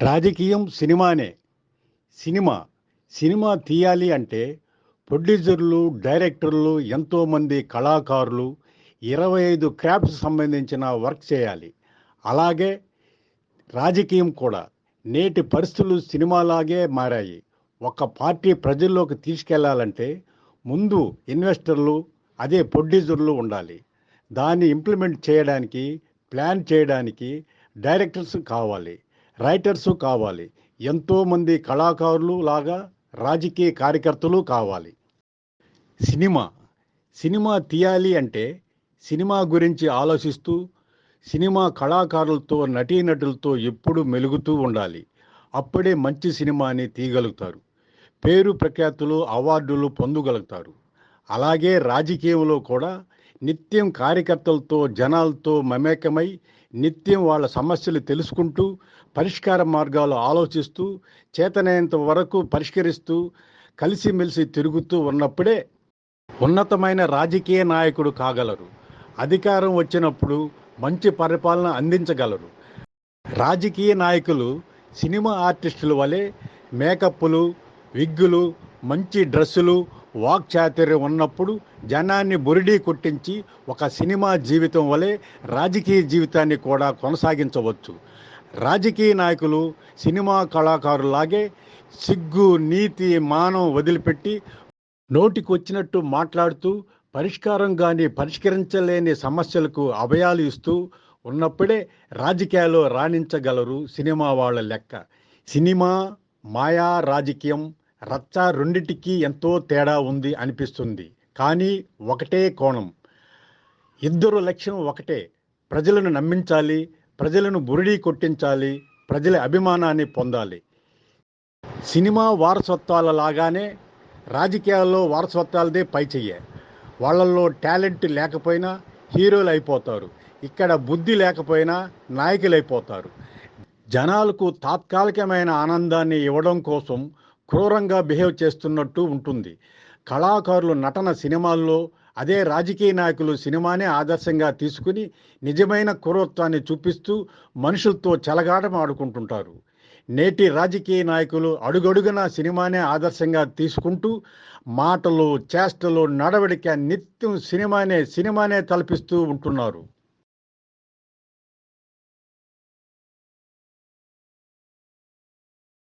రాజకీయం సినిమానే. Cinema. Cinema తీయాలి అంటే ప్రొడ్యూసర్లు డైరెక్టర్లు ఎంతోమంది కళాకారులు ఇరవై ఐదు క్రాఫ్ట్స్ సంబంధించిన వర్క్ చేయాలి. అలాగే రాజకీయం కూడా. నేటి పరిస్థితులు సినిమాలాగే మారాయి. ఒక పార్టీ ప్రజల్లోకి తీసుకెళ్ళాలంటే ముందు ఇన్వెస్టర్లు అదే ప్రొడ్యూసర్లు ఉండాలి. దాన్ని ఇంప్లిమెంట్ చేయడానికి ప్లాన్ చేయడానికి డైరెక్టర్స్ కావాలి. రైటర్స్ కావాలి. ఎంతోమంది కళాకారులు లాగా రాజకీయ కార్యకర్తలు కావాలి. సినిమా. సినిమా తీయాలి అంటే సినిమా గురించి ఆలోచిస్తూ సినిమా కళాకారులతో నటీనటులతో ఎప్పుడు మెలుగుతూ ఉండాలి. అప్పుడే మంచి సినిమాని తీయగలుగుతారు. పేరు ప్రఖ్యాతులు అవార్డులు పొందగలుగుతారు. అలాగే రాజకీయంలో కూడా నిత్యం కార్యకర్తలతో జనాలతో మమేకమై నిత్యం వాళ్ళ సమస్యలు తెలుసుకుంటూ పరిష్కార మార్గాలు ఆలోచిస్తూ చేతనైనంత వరకు పరిష్కరిస్తూ కలిసిమెలిసి తిరుగుతూ ఉన్నప్పుడే ఉన్నతమైన రాజకీయ నాయకుడు కాగలరు. అధికారం వచ్చినప్పుడు మంచి పరిపాలన అందించగలరు. రాజకీయ నాయకులు సినిమా ఆర్టిస్టుల వలె మేకప్పులు విగ్గులు మంచి డ్రెస్సులు వాక్చాతుర్యం ఉన్నప్పుడు జనాన్ని బురిడీ కొట్టించి ఒక సినిమా జీవితం వలె రాజకీయ జీవితాన్ని కూడా కొనసాగించవచ్చు. రాజకీయ నాయకులు సినిమా కళాకారులాగే సిగ్గు నీతి మానం వదిలిపెట్టి నోటికొచ్చినట్టు మాట్లాడుతూ పరిష్కారం కానీ పరిష్కరించలేని సమస్యలకు అభయాలు ఇస్తూ ఉన్నప్పుడే రాజకీయాల్లో రాణించగలరు సినిమా వాళ్ళ లెక్క. సినిమా మాయా రాజకీయం రచ్చ రెండిటికి ఎంతో తేడా ఉంది అనిపిస్తుంది. కానీ ఒకటే కోణం. ఇద్దరు లక్ష్యం ఒకటే. ప్రజలను నమ్మించాలి ప్రజలను బురిడీ కొట్టించాలి ప్రజల అభిమానాన్ని పొందాలి. సినిమా వారసత్వాల లాగానే రాజకీయాల్లో వారసత్వాలదే పై చెయ్యే. వాళ్ళల్లో టాలెంట్ లేకపోయినా హీరోలు అయిపోతారు. ఇక్కడ బుద్ధి లేకపోయినా నాయకులు అయిపోతారు జనాలకు తాత్కాలికమైన ఆనందాన్ని ఇవ్వడం కోసం క్రూరంగా బిహేవ్ చేస్తున్నట్టు ఉంటుంది. కళాకారులు నటన సినిమాల్లో అదే రాజకీయ నాయకులు సినిమానే ఆదర్శంగా తీసుకుని నిజమైన క్రూరత్వాన్ని చూపిస్తూ మనుషులతో చలగాటం ఆడుకుంటుంటారు. నేటి రాజకీయ నాయకులు అడుగడుగున సినిమానే ఆదర్శంగా తీసుకుంటూ మాటలు చేష్టలు నడవడిక నిత్యం సినిమానే సినిమానే తలపిస్తూ ఉంటున్నారు.